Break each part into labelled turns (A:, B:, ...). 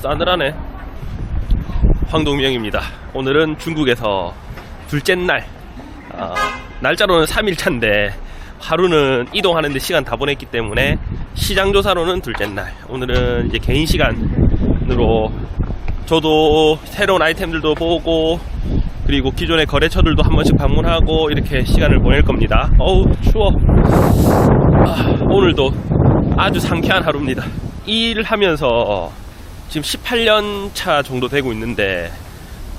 A: 싸늘하네. 황동명입니다. 오늘은 중국에서 둘째 날. 아, 날짜로는 3일차인데 하루는 이동하는데 시간 다 보냈기 때문에 시장 조사로는 둘째 날. 오늘은 이제 개인 시간으로 저도 새로운 아이템들도 보고 그리고 기존의 거래처들도 한 번씩 방문하고 이렇게 시간을 보낼 겁니다. 어우 추워. 아, 오늘도 아주 상쾌한 하루입니다. 일을 하면서 지금 18년 차 정도 되고 있는데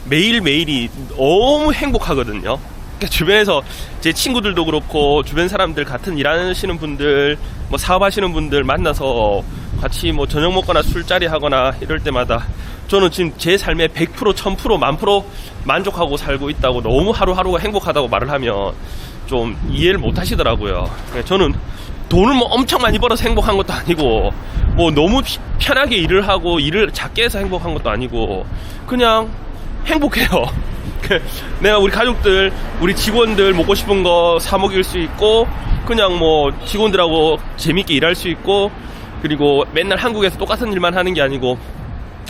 A: 매일매일이 너무 행복하거든요. 그러니까 주변에서 제 친구들도 그렇고 주변 사람들 같은 일하시는 분들 뭐 사업하시는 분들 만나서 같이 뭐 저녁 먹거나 술자리 하거나 이럴 때마다 저는 지금 제 삶에 100% 1000% 만프로 만족하고 살고 있다고 너무 하루하루가 행복하다고 말을 하면 좀 이해를 못 하시더라고요. 그러니까 저는 돈을 뭐 엄청 많이 벌어서 행복한 것도 아니고 뭐 너무 피- 편하게 일을 하고 일을 작게 해서 행복한 것도 아니고 그냥 행복해요. 그 내가 우리 가족들, 우리 직원들 먹고 싶은 거 사 먹일 수 있고 그냥 뭐 직원들하고 재밌게 일할 수 있고 그리고 맨날 한국에서 똑같은 일만 하는 게 아니고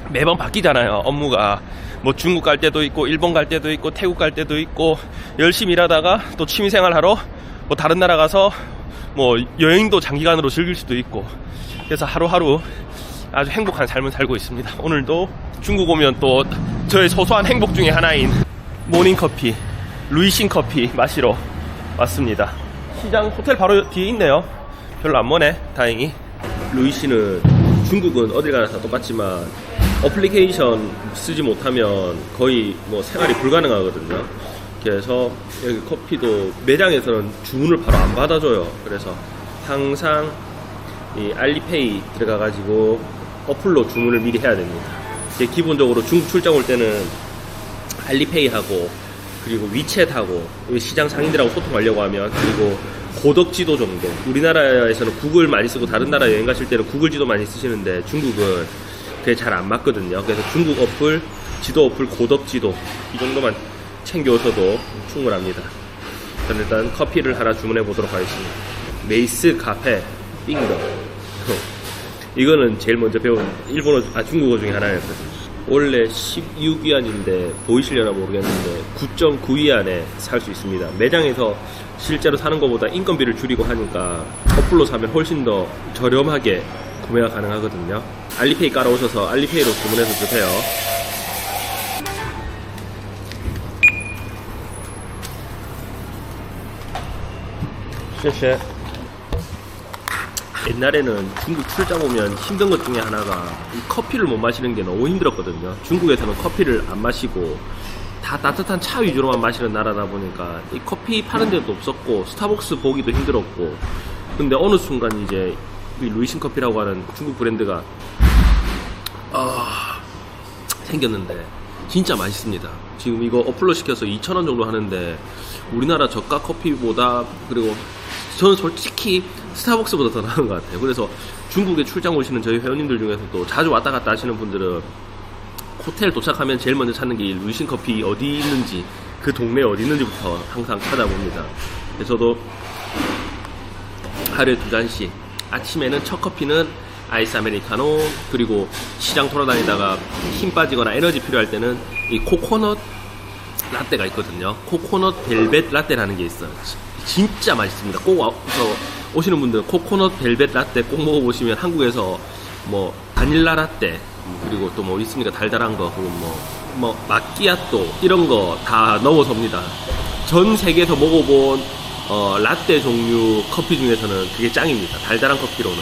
A: 매번 바뀌잖아요 업무가 뭐 중국 갈 때도 있고 일본 갈 때도 있고 태국 갈 때도 있고 열심히 일하다가 또 취미생활 하러 뭐 다른 나라 가서 뭐 여행도 장기간으로 즐길 수도 있고. 그래서 하루하루 아주 행복한 삶을 살고 있습니다. 오늘도 중국 오면 또 저의 소소한 행복 중에 하나인 모닝커피 루이신 커피 마시러 왔습니다. 시장 호텔 바로 뒤에 있네요. 별로 안 머네. 다행히. 루이씨는 중국은 어딜 가나 다 똑같지만 어플리케이션 쓰지 못하면 거의 뭐 생활이 불가능하거든요. 그래서 여기 커피도 매장에서는 주문을 바로 안 받아줘요. 그래서 항상 이 알리페이 들어가가지고 어플로 주문을 미리 해야 됩니다. 이제 기본적으로 중국 출장 올 때는 알리페이하고 그리고 위챗하고 시장 상인들하고 소통하려고 하면 그리고 고덕 지도 정도 우리나라에서는 구글 많이 쓰고 다른 나라 여행 가실 때는 구글 지도 많이 쓰시는데 중국은 그게 잘 안 맞거든요 그래서 중국 어플 지도 어플 고덕 지도 이 정도만 챙겨오셔도 충분합니다 저는 일단 커피를 하나 주문해 보도록 하겠습니다 메이스 카페 빙거 이거는 제일 먼저 배운 일본어 아 중국어 중에 하나였거든요 원래 16위안인데 보이시려나 모르겠는데 9.9위안에 살 수 있습니다. 매장에서 실제로 사는 것보다 인건비를 줄이고 하니까 어플로 사면 훨씬 더 저렴하게 구매가 가능하거든요. 알리페이 깔아오셔서 알리페이로 주문해서 드세요. 쉐쉐. 옛날에는 중국 출장 오면 힘든 것 중에 하나가 이 커피를 못 마시는 게 너무 힘들었거든요. 중국에서는 커피를 안 마시고 다 따뜻한 차 위주로만 마시는 나라다 보니까 이 커피 파는 데도 없었고 스타벅스 보기도 힘들었고 근데 어느 순간 이제 이 루이신 커피라고 하는 중국 브랜드가 아, 생겼는데 진짜 맛있습니다. 지금 이거 어플로 시켜서 2,000원 정도 하는데 우리나라 저가 커피보다 그리고 저는 솔직히 스타벅스보다 더 나은 것 같아요. 그래서 중국에 출장 오시는 저희 회원님들 중에서도 자주 왔다 갔다 하시는 분들은 호텔 도착하면 제일 먼저 찾는 게이 루이신 커피 어디 있는지 그 동네 어디 있는지부터 항상 찾아봅니다. 저도 하루에 두 잔씩 아침에는 첫 커피는 아이스 아메리카노 그리고 시장 돌아다니다가 힘 빠지거나 에너지 필요할 때는 이 코코넛 라떼가 있거든요. 코코넛 벨벳 라떼라는 게 있어요. 지- 진짜 맛있습니다. 꼭 와서 오시는 분들은 코코넛 벨벳 라떼 꼭 먹어보시면 한국에서 뭐 바닐라 라떼 그리고 또 뭐 있습니까 달달한 거 그리고 뭐, 뭐 마끼아또 이런 거다 넣어서 옵니다. 전 세계에서 먹어본 어, 라떼 종류 커피 중에서는 그게 짱입니다. 달달한 커피로는.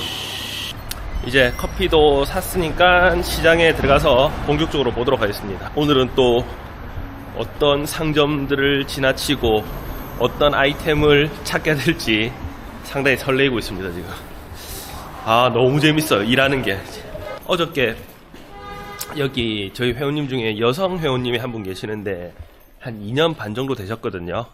A: 이제 커피도 샀으니까 시장에 들어가서 본격적으로 보도록 하겠습니다. 오늘은 또 어떤 상점들을 지나치고 어떤 아이템을 찾게 될지 상당히 설레이고 있습니다, 지금. 아, 너무 재밌어요, 일하는 게. 어저께 여기 저희 회원님 중에 여성 회원님이 한 분 계시는데 한 2년 반 정도 되셨거든요.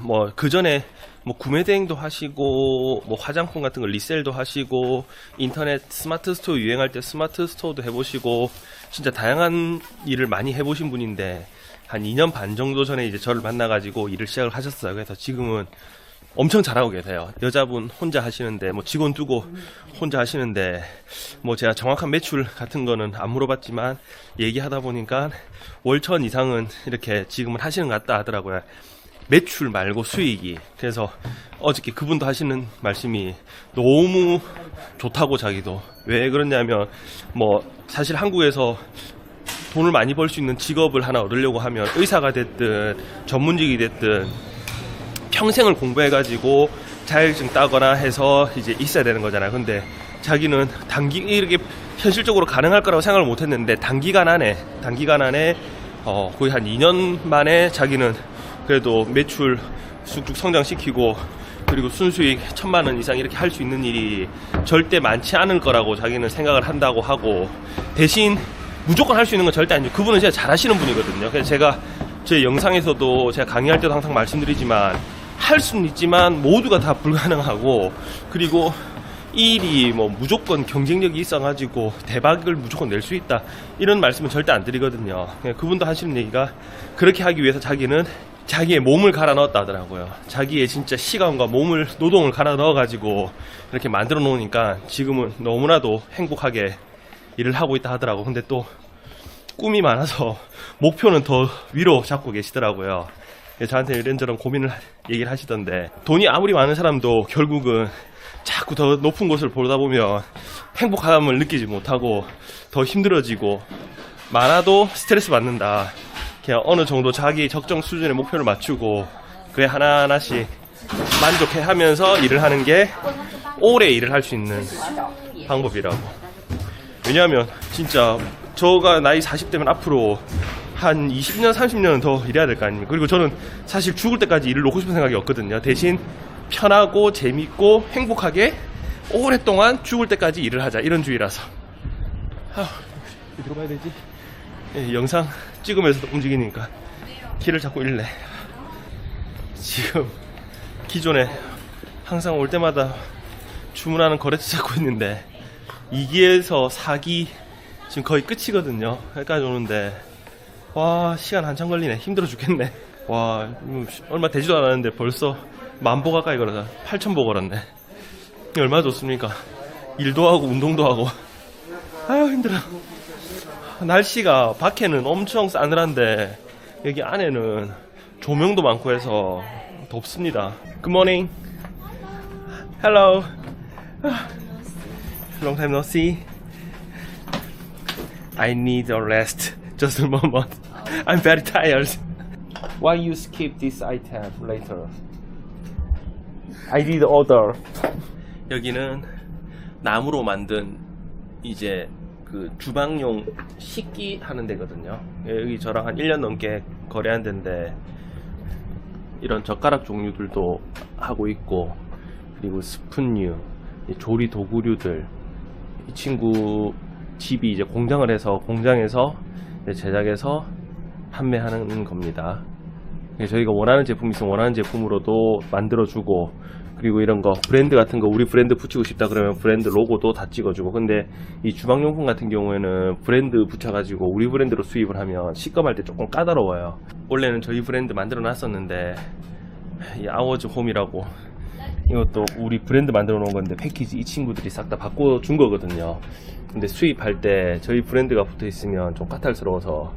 A: 뭐그 전에 뭐 구매 대행도 하시고 뭐 화장품 같은 거 리셀도 하시고 인터넷 스마트 스토어 유행할 때 스마트 스토어도 해보시고 진짜 다양한 일을 많이 해보신 분인데 한 2년 반 정도 전에 이제 저를 만나가지고 일을 시작을 하셨어요. 그래서 지금은 엄청 잘하고 계세요. 여자분 혼자 하시는데 뭐 직원 두고 혼자 하시는데 뭐 제가 정확한 매출 같은 거는 안 물어봤지만 얘기하다 보니까 월천 이상은 이렇게 지금은 하시는 것 같다 하더라고요. 매출 말고 수익이. 그래서 어저께 그분도 하시는 말씀이 너무 좋다고 자기도. 왜 그러냐면 뭐 사실 한국에서 돈을 많이 벌 수 있는 직업을 하나 얻으려고 하면 의사가 됐든 전문직이 됐든 평생을 공부해가지고 자격증 따거나 해서 이제 있어야 되는 거잖아요. 근데 자기는 단기 이렇게 현실적으로 가능할 거라고 생각을 못했는데 단기간 안에 단기간 안에 어 거의 한 2년 만에 자기는 그래도 매출 쑥쑥 성장시키고 그리고 순수익 천만 원 이상 이렇게 할 수 있는 일이 절대 많지 않을 거라고 자기는 생각을 한다고 하고 대신 무조건 할 수 있는 건 절대 아니죠. 그분은 진짜 잘하시는 분이거든요. 그래서 제가 제 영상에서도 제가 강의할 때도 항상 말씀드리지만 할 수는 있지만 모두가 다 불가능하고 그리고 이 일이 뭐 무조건 경쟁력이 있어가지고 대박을 무조건 낼 수 있다 이런 말씀은 절대 안 드리거든요. 그냥 그분도 하시는 얘기가 그렇게 하기 위해서 자기는 자기의 몸을 갈아 넣었다 하더라고요. 자기의 진짜 시간과 몸을 노동을 갈아 넣어가지고 이렇게 만들어 놓으니까 지금은 너무나도 행복하게 일을 하고 있다 하더라고. 근데 또 꿈이 많아서 목표는 더 위로 잡고 계시더라고요. 저한테 이런저런 고민을 하- 얘기를 하시던데 돈이 아무리 많은 사람도 결국은 자꾸 더 높은 곳을 보다 보면 행복함을 느끼지 못하고 더 힘들어지고 많아도 스트레스 받는다. 그냥 어느 정도 자기 적정 수준의 목표를 맞추고 그에 하나하나씩 만족해 하면서 일을 하는 게 오래 일을 할 수 있는 방법이라고. 왜냐하면 진짜 저가 나이 40대면 앞으로 한 20년, 30년은 더 일해야 될 거 아닙니까? 그리고 저는 사실 죽을 때까지 일을 놓고 싶은 생각이 없거든요. 대신 편하고 재밌고 행복하게 오랫동안 죽을 때까지 일을 하자 이런 주의라서. 아, 어디로 가야 되지? 예, 영상 찍으면서도 움직이니까 길을 자꾸 잃네. 지금 기존에 항상 올 때마다 주문하는 거래처 찾고 있는데 2기에서 4기 지금 거의 끝이거든요. 여기까지 오는데 와 시간 한참 걸리네. 힘들어 죽겠네. 와 얼마 되지도 않았는데 벌써 만보 가까이 걸어서 8천보 걸었네. 얼마나 좋습니까? 일도 하고 운동도 하고 아유 힘들어. 날씨가 밖에는 엄청 싸늘한데 여기 안에는 조명도 많고 해서 덥습니다. Good morning. Hello. Long time no see. I need a rest. Just a moment. I'm very tired. Why you skip this item later? I did order. 여기는 나무로 만든 이제 그 주방용 식기 하는 데거든요. 여기 저랑 한 1년 넘게 거래한 데인데 이런 젓가락 종류들도 하고 있고 그리고 스푼류, 이 조리 도구류들 이 친구 집이 이제 공장을 해서 공장에서 제작해서 판매하는 겁니다. 저희가 원하는 제품 있으면 원하는 제품으로도 만들어주고 그리고 이런 거 브랜드 같은 거 우리 브랜드 붙이고 싶다 그러면 브랜드 로고도 다 찍어주고 근데 이 주방용품 같은 경우에는 브랜드 붙여가지고 우리 브랜드로 수입을 하면 시검할 때 조금 까다로워요. 원래는 저희 브랜드 만들어 놨었는데 이 아워즈 홈이라고 이것도 우리 브랜드 만들어 놓은 건데 패키지 이 친구들이 싹 다 바꿔 준 거거든요. 근데 수입할 때 저희 브랜드가 붙어 있으면 좀 까탈스러워서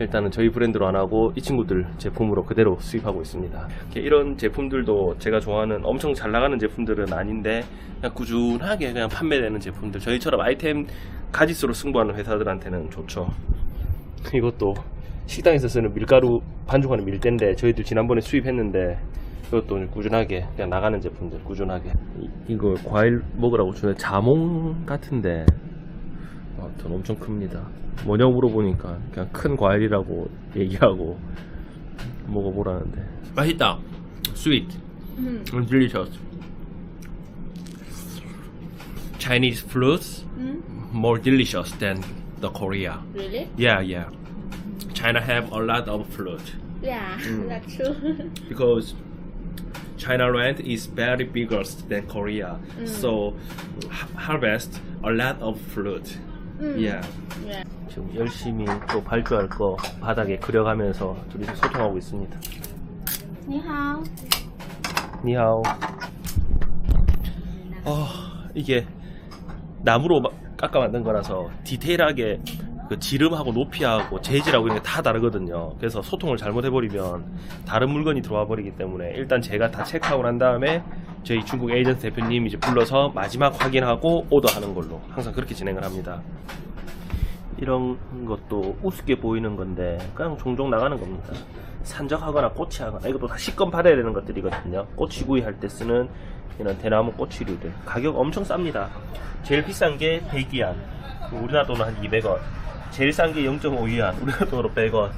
A: 일단은 저희 브랜드로 안 하고 이 친구들 제품으로 그대로 수입하고 있습니다. 이런 제품들도 제가 좋아하는 엄청 잘 나가는 제품들은 아닌데 그냥 꾸준하게 그냥 판매되는 제품들 저희처럼 아이템 가짓수로 승부하는 회사들한테는 좋죠. 이것도 식당에서 쓰는 밀가루 반죽하는 밀대인데 저희들 지난번에 수입했는데 이것도 꾸준하게 그냥 나가는 제품들 꾸준하게 이, 이거 과일 먹으라고 주는 자몽 같은데 아무튼 엄청 큽니다 뭐냐고 물어보니까 그냥 큰 과일이라고 얘기하고 먹어보라는데 맛있다 sweet
B: Mm.
A: delicious Chinese fruits
B: Mm.
A: more delicious than the Korea
B: Really?
A: yeah yeah China have a lot of fruit
B: Yeah, that's true.
A: because China land is very bigger than Korea, so ha- harvest a lot of fruit. Yeah.
B: yeah.
A: 지금 열심히 또 발주할 거 바닥에 그려가면서 둘이서 소통하고 있습니다.
B: 你好。
A: 니하오. 어, 이게 나무로 마- 깎아 만든 거라서 디테일하게 그 지름하고 높이하고 재질하고 이런 게 다 다르거든요. 그래서 소통을 잘못해버리면 다른 물건이 들어와 버리기 때문에 일단 제가 다 체크하고 난 다음에 저희 중국 에이전트 대표님 이제 불러서 마지막 확인하고 오더하는 걸로 항상 그렇게 진행을 합니다. 이런 것도 우습게 보이는 건데 그냥 종종 나가는 겁니다. 산적하거나 꼬치하거나 이것도 다 식권 받아야 되는 것들이거든요. 꼬치구이 할 때 쓰는 이런 대나무 꼬치류들 가격 엄청 쌉니다. 제일 비싼 게 100위안 우리나라 돈은 한 200원 제일 싼 게 0.5위안 우리나라 돈으로 100원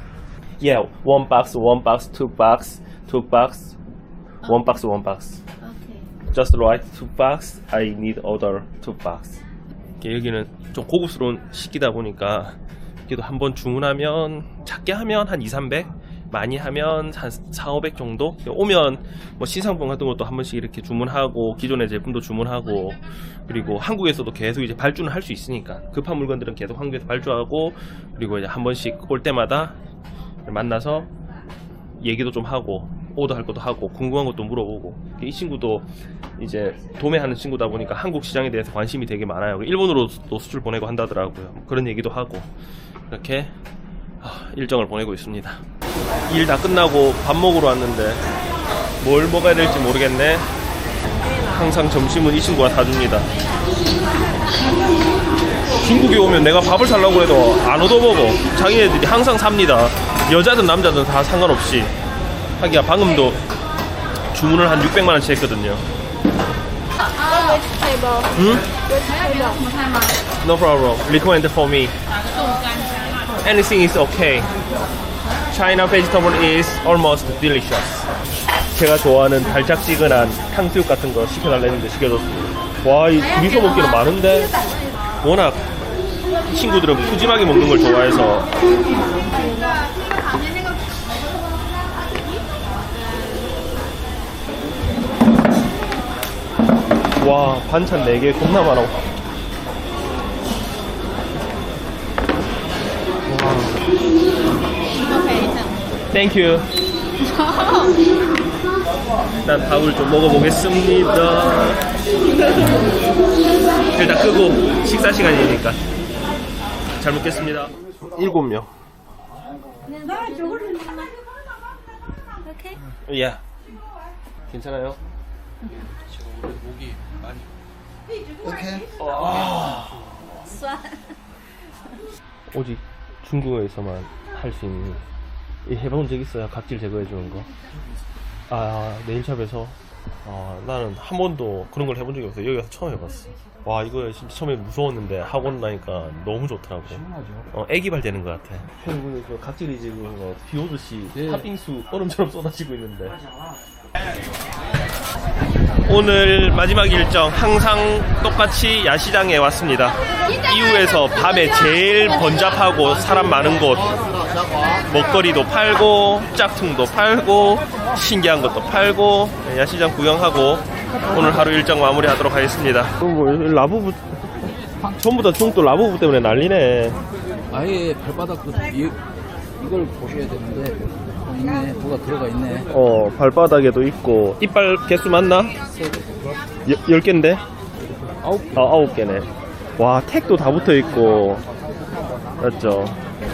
A: Yeah, one box, one box, two box, two box, one box, one box.
B: Okay.
A: Just right, two box. I need order two box. 이렇게 여기는 좀 고급스러운 식기다 보니까 그래도 한번 주문하면 작게 하면 한 2, 300, 많이 하면 한 4, 500 정도 오면 뭐 신상품 같은 것도 한 번씩 이렇게 주문하고 기존의 제품도 주문하고 그리고 한국에서도 계속 이제 발주는 할 수 있으니까 급한 물건들은 계속 한국에서 발주하고 그리고 이제 한 번씩 올 때마다 만나서 얘기도 좀 하고 오더할 것도 하고 궁금한 것도 물어보고 이 친구도 이제 도매하는 친구다 보니까 한국 시장에 대해서 관심이 되게 많아요. 일본으로도 수출 보내고 한다더라고요. 그런 얘기도 하고 이렇게 아, 일정을 보내고 있습니다 일 다 끝나고 밥 먹으러 왔는데 뭘 먹어야 될지 모르겠네. 항상 점심은 이 친구가 사줍니다. 중국에 오면 내가 밥을 살라고 해도 안 얻어먹어. 자기네들이 항상 삽니다. 여자든 남자든 다 상관없이. 하기야 방금도 주문을 한 600만 원치 했거든요.
B: Which table?
A: 응? No problem. Recommend for me. Anything is okay China vegetable is almost delicious. 제가 좋아하는 달짝지근한 탕수육 같은 거 시켜달라는데 시켜줬습니다. 와, 이 미소 먹기는 많은데 워낙 친구들은 푸짐하게 먹는 걸 좋아해서. 와 반찬 4개 겁나 많아 땡큐 난 밥을 좀 먹어보겠습니다 일단 끄고 식사 시간이니까 잘 먹겠습니다 일곱 명
B: Okay.
A: 야 괜찮아요?
B: Xoa.
A: 오직 중국어에서만 할 수 있는 이 해본 적 있어요? 각질 제거해 주는 거? 아 네일샵에서 아, 나는 한 번도 그런 걸 해본 적이 없어요. 여기 와서 처음 해봤어. 와 이거 진짜 처음에 무서웠는데 하고 나니까 너무 좋더라고. 어 애기발 되는 것 같아. 한국에서 각질이 지금 뭐, 비 오듯이 팥빙수 얼음처럼 쏟아지고 있는데. 오늘 마지막 일정 항상 똑같이 야시장에 왔습니다. 이후에서 밤에 제일 번잡하고 사람 많은 곳 먹거리도 팔고 짝퉁도 팔고 신기한 것도 팔고 야시장 구경하고 오늘 하루 일정 마무리하도록 하겠습니다. 뭐, 라부부 전부 다 중국 도 라부부 때문에 난리네.
C: 아예 발바닥 그 이, 이걸 보셔야 되는데 어, 있네 뭐가 들어가 있네
A: 어 발바닥에도 있고 이빨 개수 맞나? 여, 10개인데?
C: 아홉 개
A: 아, 아홉 개네. 와, 택도 다 붙어 있고. 맞죠?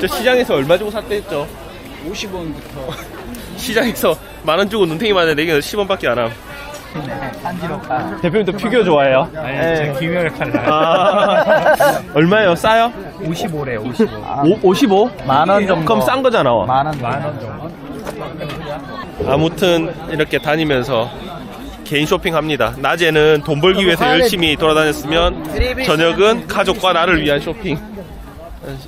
A: 저 시장에서 얼마 주고 샀대 했죠?
C: 50원부터
A: 시장에서 만 원 주고 눈탱이 맞는데 이게 10원밖에 안 함.
C: 한지로 가
A: 대표님도 피규어 좋아해요?
C: 제 김열 칼날
A: 아, 얼마예요? 싸요?
C: 55래 55
A: 오, 55?
C: 만원 정도.
A: 그럼 싼 거잖아.
C: 만원 만원 정도
A: 아무튼 이렇게 다니면서 개인 쇼핑합니다. 낮에는 돈 벌기 위해서 열심히 돌아다녔으면 저녁은 가족과 나를 위한 쇼핑.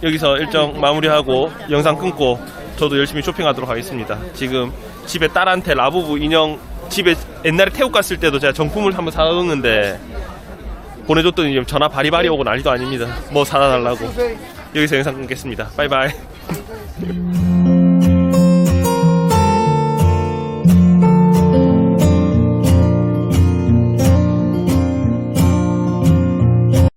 A: 여기서 일정 마무리하고 영상 끊고 저도 열심히 쇼핑하도록 하겠습니다. 지금 집에 딸한테 라부부 인형 집에 옛날에 태국 갔을 때도 제가 정품을 한번 사뒀는데 보내줬더니 전화 바리바리 오고 난리도 아닙니다. 뭐 사다 달라고. 여기서 영상 끊겠습니다. 바이바이.